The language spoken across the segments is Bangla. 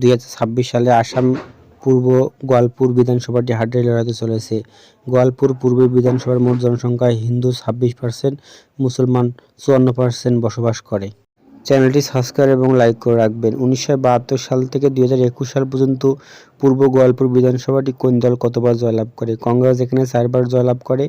দুই হাজার ছাব্বিশ সালে আসাম পূর্ব গোয়ালপুর বিধানসভাটি হাড্ডাহাড্ডি লড়াইতে চলেছে। গোয়ালপুর পূর্ব বিধানসভার মোট জনসংখ্যায় হিন্দু ছাব্বিশ পার্সেন্ট মুসলমান চুয়ান্ন পার্সেন্ট বসবাস করে। চ্যানেলটি সাবস্ক্রাইব এবং লাইক করে রাখবেন। উনিশশো বাহাত্তর সাল থেকে দুই হাজার একুশ সাল পর্যন্ত পূর্ব গোয়ালপুর বিধানসভাটি কোন দল কতবার জয়লাভ করে? কংগ্রেস এখানে চারবার জয়লাভ করে।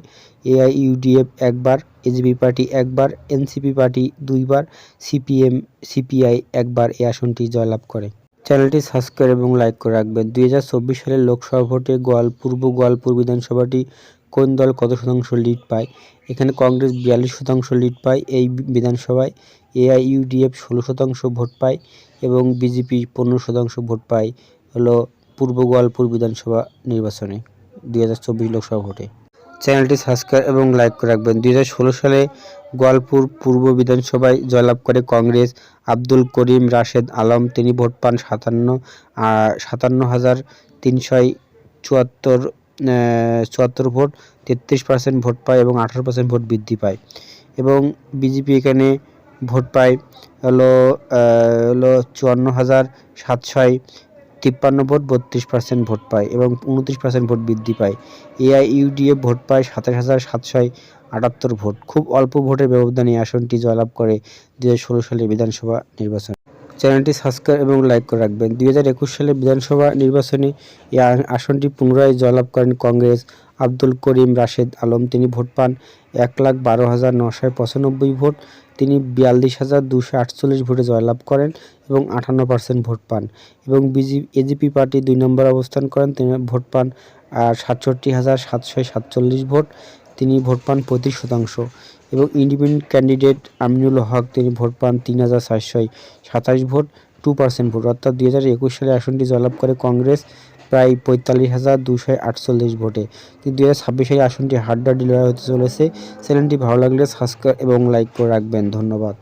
এআইইউডিএফ একবার, এজিপি পার্টি একবার, এনসিপি পার্টি দুইবার, সিপিএম, সিপিআই একবার এই আসনটি জয়লাভ করে। চ্যানেলটি সাবস্ক্রাইব এবং লাইক করে রাখবেন। দুই হাজার চব্বিশ সালের লোকসভা ভোটে গোয়াল পূর্ব গোয়ালপুর বিধানসভাটি কোন দল কত শতাংশ লিড পায়? এখানে কংগ্রেস বিয়াল্লিশ শতাংশ লিড পায়, এই বিধানসভায় এআইইউডিএফ ষোলো শতাংশ ভোট পায় এবং বিজেপি পনেরো শতাংশ ভোট পায় হলো পূর্ব গোয়ালপুর বিধানসভা নির্বাচনে দুই হাজার চব্বিশ লোকসভা ভোটে। চ্যানেলটি সাবস্ক্রাইব এবং লাইক করে রাখবেন। দু হাজার ষোলো সালে গোয়ালপুর পূর্ব বিধানসভায় জয়লাভ করে কংগ্রেস আব্দুল করিম রাশেদ আলম। তিনি ভোট পান সাতান্ন সাতান্ন হাজার তিনশো চুয়াত্তর চুয়াত্তর ভোট, তেত্রিশ পার্সেন্ট ভোট পায় এবং আঠারো পার্সেন্ট ভোট বৃদ্ধি পায়। এবং বিজেপি এখানে ভোট পায় হলো হলো চুয়ান্ন হাজার সাতশয় তিপ্পান্ন ভোট, বত্রিশ পার্সেন্ট ভোট পায় এবং উনত্রিশ পার্সেন্ট ভোট বৃদ্ধি পায়। এআইইউডিএফ ভোট পায় সাতাশ হাজার সাতশয় আটাত্তর ভোট। খুব অল্প ভোটের ব্যবধানে আসনটি জয়লাভ করে দু হাজার ষোলো সালের বিধানসভা নির্বাচন। চ্যানেলটি সাবস্ক্রাইব এবং লাইক করে রাখবেন। দুই হাজার একুশ সালে বিধানসভা নির্বাচনে এই আসনটি পুনরায় জয়লাভ করেন কংগ্রেস আব্দুল করিম রাশেদ আলম। তিনি ভোট পান এক লাখ বারো হাজার নশো পঁচানব্বই ভোট। তিনি বিয়াল্লিশ হাজার দুশো আটচল্লিশ ভোটে জয়লাভ করেন এবং আটান্ন পার্সেন্ট ভোট পান। এবং বিজি এজিপি পার্টি দুই নম্বর অবস্থান করেন। তিনি ভোট পান সাতষট্টি হাজার সাতশো সাতচল্লিশ ভোট। তিনি ভোট পান পঁয়ত্রিশ শতাংশ এবং ইন্ডিপেন্ডেন্ট ক্যান্ডিডেট আমিনুল হক, তিনি ভোট পান তিন হাজার চারশো সাতাশ ভোট টু পার্সেন্ট ভোট। অর্থাৎ দুই হাজার একুশ সালে আসনটি জয়লাভ করে কংগ্রেস প্রায় পঁয়তাল্লিশ হাজার দুশো আটচল্লিশ ভোটে। দু হাজার ছাব্বিশ সালে আসনটি হাড্ডাহাড্ডি লড়াই হতে চলেছে। চ্যানেলটি ভালো লাগলে সাবস্ক্রাইব এবং লাইক করে রাখবেন। ধন্যবাদ।